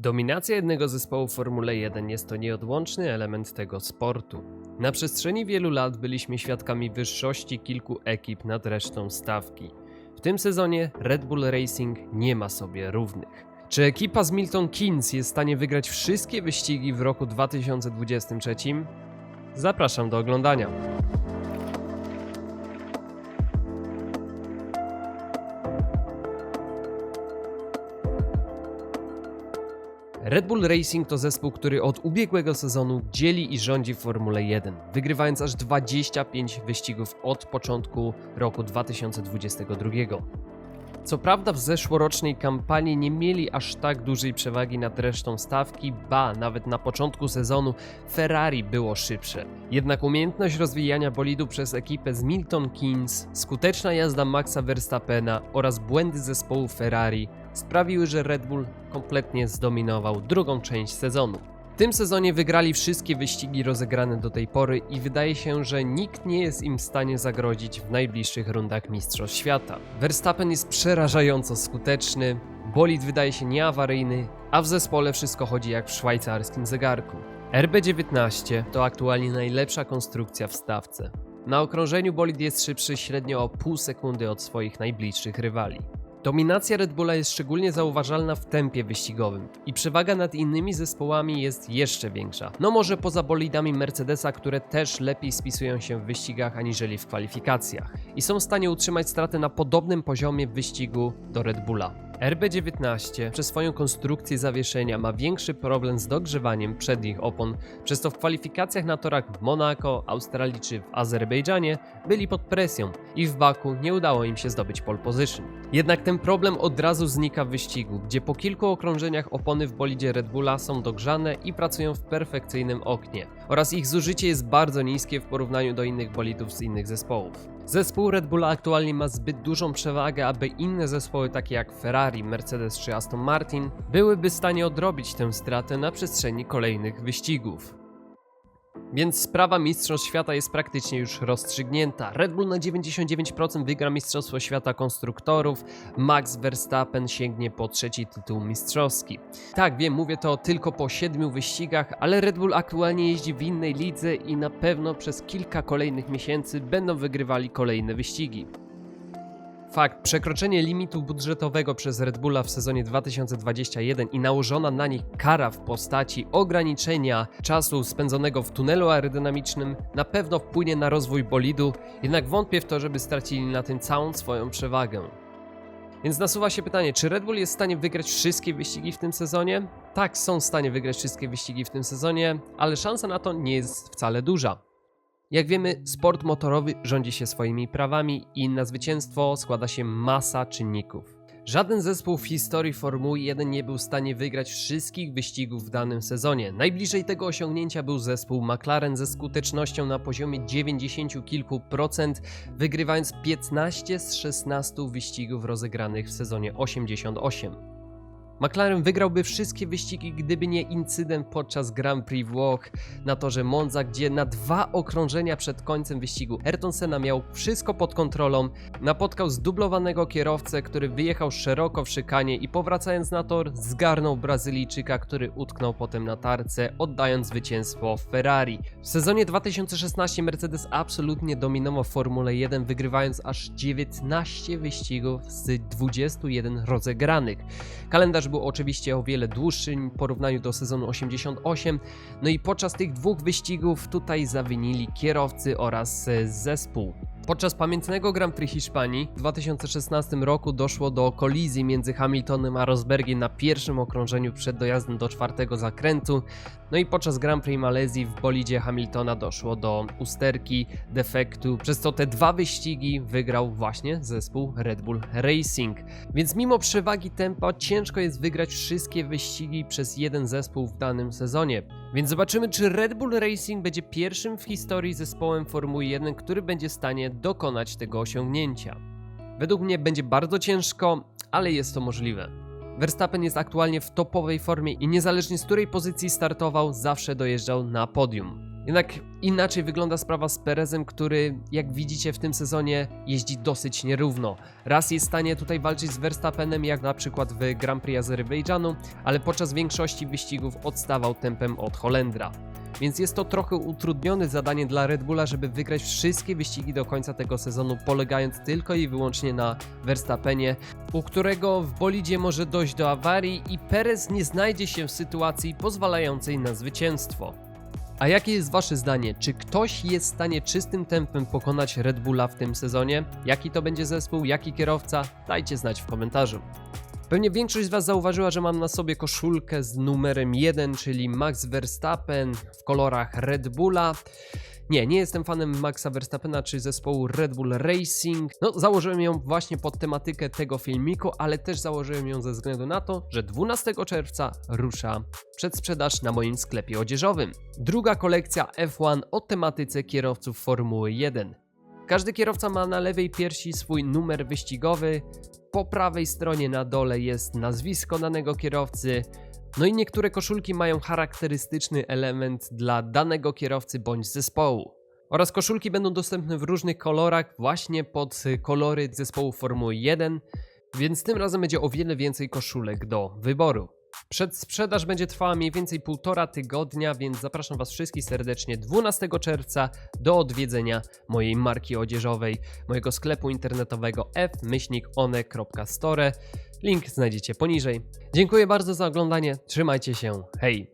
Dominacja jednego zespołu w Formule 1 jest to nieodłączny element tego sportu. Na przestrzeni wielu lat byliśmy świadkami wyższości kilku ekip nad resztą stawki. W tym sezonie Red Bull Racing nie ma sobie równych. Czy ekipa z Milton Keynes jest w stanie wygrać wszystkie wyścigi w roku 2023? Zapraszam do oglądania. Red Bull Racing to zespół, który od ubiegłego sezonu dzieli i rządzi Formule 1, wygrywając aż 25 wyścigów od początku roku 2022. Co prawda w zeszłorocznej kampanii nie mieli aż tak dużej przewagi nad resztą stawki, ba, nawet na początku sezonu Ferrari było szybsze. Jednak umiejętność rozwijania bolidu przez ekipę z Milton Keynes, skuteczna jazda Maxa Verstappena oraz błędy zespołu Ferrari sprawiły, że Red Bull kompletnie zdominował drugą część sezonu. Tym sezonie wygrali wszystkie wyścigi rozegrane do tej pory i wydaje się, że nikt nie jest im w stanie zagrozić w najbliższych rundach Mistrzostw Świata. Verstappen jest przerażająco skuteczny, bolid wydaje się nieawaryjny, a w zespole wszystko chodzi jak w szwajcarskim zegarku. RB19 to aktualnie najlepsza konstrukcja w stawce. Na okrążeniu bolid jest szybszy średnio o pół sekundy od swoich najbliższych rywali. Dominacja Red Bulla jest szczególnie zauważalna w tempie wyścigowym i przewaga nad innymi zespołami jest jeszcze większa. No może poza bolidami Mercedesa, które też lepiej spisują się w wyścigach aniżeli w kwalifikacjach i są w stanie utrzymać straty na podobnym poziomie wyścigu do Red Bulla. RB19 przez swoją konstrukcję zawieszenia ma większy problem z dogrzewaniem przednich opon, przez to w kwalifikacjach na torach w Monako, Australii czy w Azerbejdżanie byli pod presją i w Baku nie udało im się zdobyć pole position. Jednak ten problem od razu znika w wyścigu, gdzie po kilku okrążeniach opony w bolidzie Red Bulla są dogrzane i pracują w perfekcyjnym oknie oraz ich zużycie jest bardzo niskie w porównaniu do innych bolidów z innych zespołów. Zespół Red Bulla aktualnie ma zbyt dużą przewagę, aby inne zespoły takie jak Ferrari, Mercedes czy Aston Martin byłyby w stanie odrobić tę stratę na przestrzeni kolejnych wyścigów. Więc sprawa Mistrzostw Świata jest praktycznie już rozstrzygnięta. Red Bull na 99% wygra Mistrzostwo Świata Konstruktorów, Max Verstappen sięgnie po trzeci tytuł mistrzowski. Tak, wiem, mówię to tylko po siedmiu wyścigach, ale Red Bull aktualnie jeździ w innej lidze i na pewno przez kilka kolejnych miesięcy będą wygrywali kolejne wyścigi. Fakt, przekroczenie limitu budżetowego przez Red Bulla w sezonie 2021 i nałożona na nich kara w postaci ograniczenia czasu spędzonego w tunelu aerodynamicznym na pewno wpłynie na rozwój bolidu, jednak wątpię w to, żeby stracili na tym całą swoją przewagę. Więc nasuwa się pytanie, czy Red Bull jest w stanie wygrać wszystkie wyścigi w tym sezonie? Tak, są w stanie wygrać wszystkie wyścigi w tym sezonie, ale szansa na to nie jest wcale duża. Jak wiemy, sport motorowy rządzi się swoimi prawami i na zwycięstwo składa się masa czynników. Żaden zespół w historii Formuły 1 nie był w stanie wygrać wszystkich wyścigów w danym sezonie. Najbliżej tego osiągnięcia był zespół McLaren ze skutecznością na poziomie 90 kilku procent, wygrywając 15 z 16 wyścigów rozegranych w sezonie 88. McLaren wygrałby wszystkie wyścigi, gdyby nie incydent podczas Grand Prix Włoch na torze Monza, gdzie na dwa okrążenia przed końcem wyścigu Ayrton Senna miał wszystko pod kontrolą, napotkał zdublowanego kierowcę, który wyjechał szeroko w szykanie i powracając na tor zgarnął Brazylijczyka, który utknął potem na tarce, oddając zwycięstwo Ferrari. W sezonie 2016 Mercedes absolutnie dominował Formule 1, wygrywając aż 19 wyścigów z 21 rozegranych. Kalendarz był oczywiście o wiele dłuższy w porównaniu do sezonu 88, no i podczas tych dwóch wyścigów tutaj zawinili kierowcy oraz e, zespół. Podczas pamiętnego Grand Prix Hiszpanii w 2016 roku doszło do kolizji między Hamiltonem a Rosbergiem na pierwszym okrążeniu przed dojazdem do czwartego zakrętu. No i podczas Grand Prix Malezji w bolidzie Hamiltona doszło do usterki, defektu, przez co te dwa wyścigi wygrał właśnie zespół Red Bull Racing. Więc mimo przewagi tempa ciężko jest wygrać wszystkie wyścigi przez jeden zespół w danym sezonie. Więc zobaczymy, czy Red Bull Racing będzie pierwszym w historii zespołem Formuły 1, który będzie w stanie dokonać tego osiągnięcia. Według mnie będzie bardzo ciężko, ale jest to możliwe. Verstappen jest aktualnie w topowej formie i niezależnie z której pozycji startował, zawsze dojeżdżał na podium. Jednak inaczej wygląda sprawa z Perezem, który, jak widzicie, w tym sezonie jeździ dosyć nierówno. Raz jest w stanie tutaj walczyć z Verstappenem, jak na przykład w Grand Prix Azerbejdżanu, ale podczas większości wyścigów odstawał tempem od Holendra. Więc jest to trochę utrudnione zadanie dla Red Bulla, żeby wygrać wszystkie wyścigi do końca tego sezonu, polegając tylko i wyłącznie na Verstappenie, u którego w bolidzie może dojść do awarii i Perez nie znajdzie się w sytuacji pozwalającej na zwycięstwo. A jakie jest Wasze zdanie? Czy ktoś jest w stanie czystym tempem pokonać Red Bulla w tym sezonie? Jaki to będzie zespół? Jaki kierowca? Dajcie znać w komentarzu. Pewnie większość z Was zauważyła, że mam na sobie koszulkę z numerem 1, czyli Max Verstappen w kolorach Red Bulla. Nie, nie jestem fanem Maxa Verstappena czy zespołu Red Bull Racing. No, założyłem ją właśnie pod tematykę tego filmiku, ale też założyłem ją ze względu na to, że 12 czerwca rusza przedsprzedaż na moim sklepie odzieżowym. Druga kolekcja F1 o tematyce kierowców Formuły 1. Każdy kierowca ma na lewej piersi swój numer wyścigowy, po prawej stronie na dole jest nazwisko danego kierowcy. No i niektóre koszulki mają charakterystyczny element dla danego kierowcy bądź zespołu. Oraz koszulki będą dostępne w różnych kolorach, właśnie pod kolory zespołu Formuły 1, więc tym razem będzie o wiele więcej koszulek do wyboru. Przedsprzedaż będzie trwała mniej więcej półtora tygodnia, więc zapraszam Was wszystkich serdecznie 12 czerwca do odwiedzenia mojej marki odzieżowej, mojego sklepu internetowego f-one.store. Link znajdziecie poniżej. Dziękuję bardzo za oglądanie, trzymajcie się, hej!